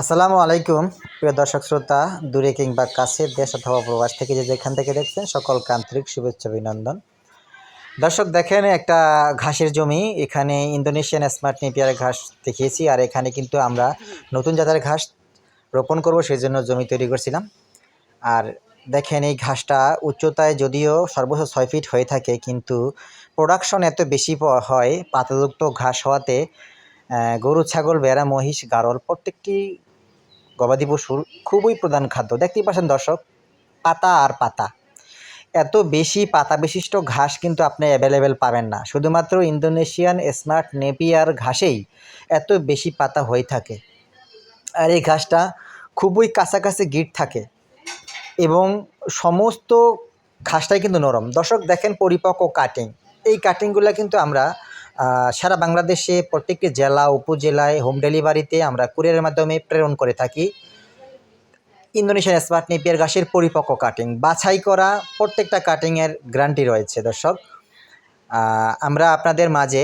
আসসালামু আলাইকুম, প্রিয় দর্শক শ্রোতা, দূরে কিংবা কাছে, দেশ অথবা প্রবাস থেকে যে যেখান থেকে দেখছেন, সকলকে আন্তরিক শুভেচ্ছা অভিনন্দন। দর্শক, দেখেন একটা ঘাসের জমি, এখানে ইন্দোনেশিয়ান স্মার্ট নেপিয়ার ঘাস দেখিয়েছি, আর এখানে কিন্তু আমরা নতুন জাতের ঘাস রোপণ করব সেই জন্য জমি তৈরি করছিলাম। আর দেখেন, এই ঘাসটা উচ্চতায় যদিও সর্বোচ্চ ছয় ফিট হয়ে থাকে, কিন্তু প্রোডাকশন এত বেশি হয়, পাতাযুক্ত ঘাস হওয়াতে গরু, ছাগল, ভেড়া, মহিষ, গারল, প্রত্যেকটি গবাদি পশুর খুবই প্রধান খাদ্য। দেখতেই পাচ্ছেন দর্শক, পাতা আর পাতা। এত বেশি পাতা বিশিষ্ট ঘাস কিন্তু আপনি অ্যাভেলেবেল পাবেন না। শুধুমাত্র ইন্দোনেশিয়ান স্মার্ট নেপিয়ার ঘাসেই এত বেশি পাতা হয়ে থাকে। আর এই ঘাসটা খুবই কাছাকাছি গিট থাকে এবং সমস্ত ঘাসটাই কিন্তু নরম। দর্শক দেখেন পরিপক্ক কাটিং এই কাটিংগুলো কিন্তু আমরা সারা বাংলাদেশে প্রত্যেকটি জেলা, উপজেলায় হোম ডেলিভারিতে আমরা কুরিয়ারের মাধ্যমে প্রেরণ করে থাকি। ইন্দোনেশিয়ান স্মার্ট নেপিয়ার ঘাসের পরিপক্ক কাটিং বাছাই করা প্রত্যেকটা কাটিংয়ের গ্যারান্টি রয়েছে দর্শক। আমরা আপনাদের মাঝে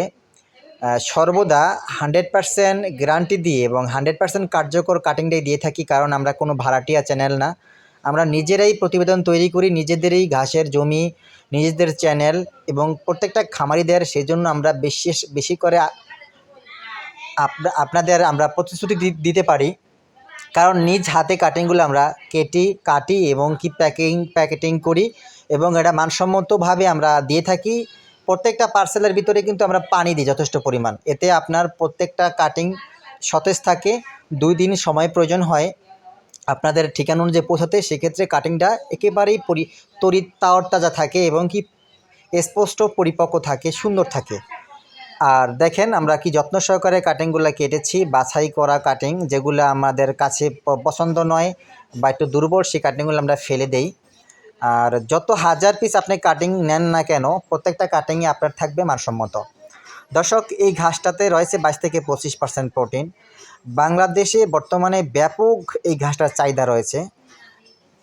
সর্বদা হান্ড্রেড পার্সেন্ট গ্যারান্টি দিয়ে এবং হান্ড্রেড পার্সেন্ট কার্যকর কাটিংটাই দিয়ে থাকি, কারণ আমরা কোনো ভাড়াটিয়া চ্যানেল না। আমরা নিজেরাই প্রতিবেদন তৈরি করি, নিজেদেরই ঘাসের জমি, নিজেদের চ্যানেল এবং প্রত্যেকটা খামারিদের সেই জন্য আমরা বেশি বেশি করে আপনাদের আমরা প্রতিশ্রুতি দিতে পারি। কারণ নিজ হাতে কাটিংগুলো আমরা কেটি, কাটি এবং কি প্যাকিং প্যাকেটিং করি এবং এটা মানসম্মতভাবে আমরা দিয়ে থাকি। প্রত্যেকটা পার্সেলের ভিতরে কিন্তু আমরা পানি দিই যথেষ্ট পরিমাণ। এতে আপনার প্রত্যেকটা কাটিং সতেজ থাকে, দুই দিন সময় প্রয়োজন হয়। আপনাদের ঠিকানা অনুযায়ী পৌঁছাতে সেক্ষেত্রে কাটিংটা একেবারেই পরি তরি তাজা থাকে এবং কি স্পষ্ট পরিপক্ক থাকে, সুন্দর থাকে। আর দেখেন আমরা কি যত্ন সহকারে কাটিংগুলো কেটেছি, বাছাই করা কাটিং যেগুলো আমাদের কাছে পছন্দ নয় বা একটু দুর্বল, সেই কাটিংগুলো আমরা ফেলে দেই। আর যত হাজার পিস আপনি কাটিং নেন না কেন, প্রত্যেকটা কাটিংয়ে আপনার থাকবে মানসম্মত। দর্শক, এই ঘাসটাতে রয়েছে বাইশ থেকে পঁচিশ পার্সেন্ট প্রোটিন। বাংলাদেশে বর্তমানে ব্যাপক এই ঘাসটার চাহিদা রয়েছে।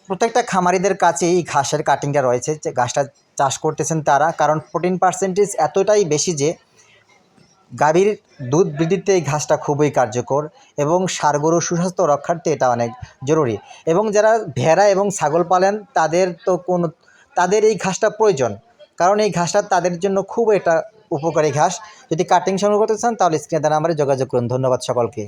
প্রত্যেকটা খামারিদের কাছে এই ঘাসের কাটিংটা রয়েছে। যে ঘাসটা চাষ করতেছেন তারা, কারণ প্রোটিন পার্সেন্টেজ এতটাই বেশি যে গাভীর দুধ বৃদ্ধিতে এই ঘাসটা খুবই কার্যকর এবং সার গরু সুস্বাস্থ্য রক্ষার্থে এটা অনেক জরুরি। এবং যারা ভেড়া এবং ছাগল পালেন, তাদের তো কোনো, তাদের এই ঘাসটা প্রয়োজন। কারণ এই ঘাসটা তাদের জন্য খুব এটা উপকারী ঘাস। যদি কাটিং সংগ্রহ করতে চান, তাহলে স্ক্রিনে দেওয়া নাম্বারে যোগাযোগ করুন। ধন্যবাদ সকলকে।